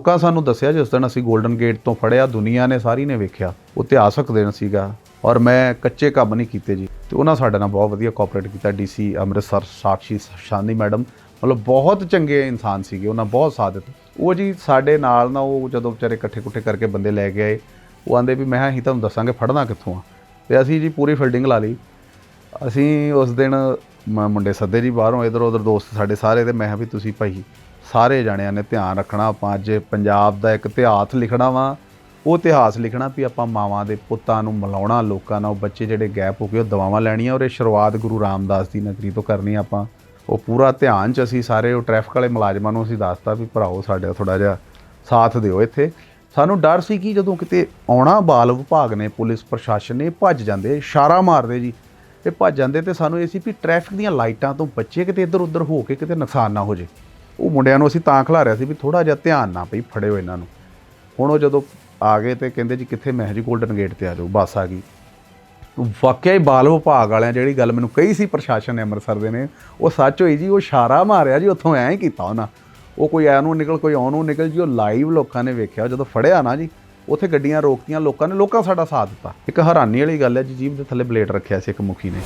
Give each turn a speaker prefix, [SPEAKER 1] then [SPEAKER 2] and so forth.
[SPEAKER 1] ਲੋਕਾਂ ਸਾਨੂੰ ਦੱਸਿਆ ਜਿਸ ਦਿਨ ਅਸੀਂ 골ਡਨ ਗੇਟ ਤੋਂ ਫੜਿਆ, ਦੁਨੀਆ ਨੇ ਸਾਰੀ ਨੇ ਵੇਖਿਆ ਉਹ ਇਤਿਹਾਸਕ ਦਿਨ ਸੀਗਾ ਔਰ ਮੈਂ ਕੱਚੇ ਕੰਮ ਨਹੀਂ ਕੀਤੇ ਜੀ। ਤੇ ਉਹਨਾਂ ਸਾਡੇ ਨਾਲ ਬਹੁਤ ਵਧੀਆ ਕੋਆਪਰੇਟ ਕੀਤਾ ਡੀਸੀ ਅੰਮ੍ਰਿਤਸਰ, ਸਾਕਸ਼ੀ ਸ਼ਾਂਦੀ ਮੈਡਮ, ਮਤਲਬ ਬਹੁਤ ਚੰਗੇ ਇਨਸਾਨ ਸੀਗੇ, ਉਹਨਾਂ ਬਹੁਤ ਸਾਥ ਦਿੱਤਾ। ਉਹ ਜੀ ਸਾਡੇ ਨਾਲ ਨਾ ਉਹ ਜਦੋਂ ਵਿਚਾਰੇ ਇਕੱਠੇ ਕੁੱਠੇ ਕਰਕੇ ਬੰਦੇ ਲੈ ਕੇ ਆਏ, ਉਹ ਆਂਦੇ ਵੀ ਮੈਂ ਅਸੀਂ ਤੁਹਾਨੂੰ ਦੱਸਾਂਗੇ ਫੜਨਾ ਕਿੱਥੋਂ ਆ? ਤੇ ਅਸੀਂ ਜੀ ਪੂਰੀ ਫੀਲਡਿੰਗ ਲਾ ਲਈ। ਅਸੀਂ ਉਸ ਦਿਨ ਮ- ਮੁੰਡੇ ਸੱਦੇ ਜੀ ਬਾਹਰੋਂ ਇਧਰ ਉਧਰ ਦੋਸਤ ਸਾਡੇ ਸਾਰੇ, ਤੇ ਮੈਂ ਕਿਹਾ ਵੀ ਤੁਸੀਂ ਭਾਈ ਸਾਰੇ ਜਣਿਆਂ ਨੇ ਧਿਆਨ ਰੱਖਣਾ, ਆਪਾਂ ਅੱਜ ਪੰਜਾਬ ਦਾ ਇੱਕ ਇਤਿਹਾਸ ਲਿਖਣਾ ਵਾ, ਉਹ ਇਤਿਹਾਸ ਲਿਖਣਾ ਵੀ ਆਪਾਂ ਮਾਵਾਂ ਦੇ ਪੁੱਤਾਂ ਨੂੰ ਮਿਲਾਉਣਾ, ਲੋਕਾਂ ਨਾਲ ਉਹ ਬੱਚੇ ਜਿਹੜੇ ਗੈਪ ਹੋ ਗਏ ਉਹ ਦਵਾਵਾਂ ਲੈਣੀਆਂ ਔਰ ਇਹ ਸ਼ੁਰੂਆਤ ਗੁਰੂ ਰਾਮਦਾਸ ਦੀ ਨਗਰੀ ਤੋਂ ਕਰਨੀ ਆਪਾਂ। ਉਹ ਪੂਰਾ ਧਿਆਨ ਚ ਅਸੀਂ ਸਾਰੇ, ਉਹ ਟ੍ਰੈਫਿਕ ਵਾਲੇ ਮੁਲਾਜ਼ਮਾਂ ਨੂੰ ਅਸੀਂ ਦੱਸਤਾ ਵੀ ਭਰਾਓ ਸਾਡੇ ਥੋੜਾ ਜਿਹਾ ਸਾਥ ਦਿਓ ਇੱਥੇ। ਸਾਨੂੰ ਡਰ ਸੀ ਕਿ ਜਦੋਂ ਕਿਤੇ ਆਉਣਾ ਬਾਲ ਵਿਭਾਗ ਨੇ, ਪੁਲਿਸ ਪ੍ਰਸ਼ਾਸਨ ਨੇ ਭੱਜ ਜਾਂਦੇ, ਇਸ਼ਾਰਾ ਮਾਰਦੇ ਜੀ। ਇਹ ਭੱਜ ਜਾਂਦੇ ਤੇ ਸਾਨੂੰ ਇਹ ਸੀ ਵੀ ਟ੍ਰੈਫਿਕ ਦੀਆਂ ਲਾਈਟਾਂ ਤੋਂ ਬੱਚੇ ਕਿਤੇ ਇੱਧਰ ਉੱਧਰ ਹੋ ਕੇ ਕਿਤੇ ਨੁਕਸਾਨ ਨਾ ਹੋ ਜੇ। ਉਹ ਮੁੰਡਿਆਂ ਨੂੰ ਅਸੀਂ ਤਾਂ ਖਿਲਾ ਖਿਲਾਰਿਆ ਸੀ ਵੀ ਥੋੜਾ ਜਿਹਾ ਧਿਆਨ ਨਾ ਪਈ ਫੜਿਓ ਇਹਨਾਂ ਨੂੰ। ਹੁਣ ਉਹ ਜਦੋਂ ਆ ਗਏ ਤੇ ਕਹਿੰਦੇ ਜੀ ਕਿੱਥੇ ਮੈਂ ਜੀ 골ਡਨ ਗੇਟ ਤੇ ਆ ਜਾਓ, ਬੱਸ ਆ ਗਈ। ਵਾਕਿਆ ਹੀ ਬਾਲ ਵਿਭਾਗ ਵਾਲਿਆਂ ਜਿਹੜੀ ਗੱਲ ਮੈਨੂੰ ਕਹੀ ਸੀ ਪ੍ਰਸ਼ਾਸਨ ਨੇ ਅੰਮ੍ਰਿਤਸਰ ਦੇ ਨੇ, ਉਹ ਸੱਚ ਹੋਈ ਜੀ, ਉਹ ਇਸ਼ਾਰਾ ਮਾਰਿਆ ਜੀ, ਉੱਥੋਂ ਐਂ ਹੀ ਕੀਤਾ ਉਹਨਾਂ। ਉਹ ਕੋਈ ਐ ਨੂੰ ਨਿਕਲ, ਕੋਈ ਆਉਣ ਨੂੰ ਨਿਕਲ ਜੀ, ਉਹ ਲਾਈਵ ਲੋਕਾਂ ਨੇ ਵੇਖਿਆ ਜਦੋਂ ਫੜਿਆ ਨਾ ਜੀ, ਉੱਥੇ ਗੱਡੀਆਂ ਰੋਕਤੀਆਂ, ਲੋਕਾਂ ਨੇ, ਲੋਕਾਂ ਸਾਡਾ ਸਾਥ ਦਿੱਤਾ। ਇੱਕ ਹੈਰਾਨੀ ਵਾਲੀ ਗੱਲ ਹੈ ਜੀ, ਜੀਭ ਦੇ ਥੱਲੇ ਬਲੇਡ ਰੱਖਿਆ ਸੀ ਇੱਕ ਮੁਖੀ ਨੇ।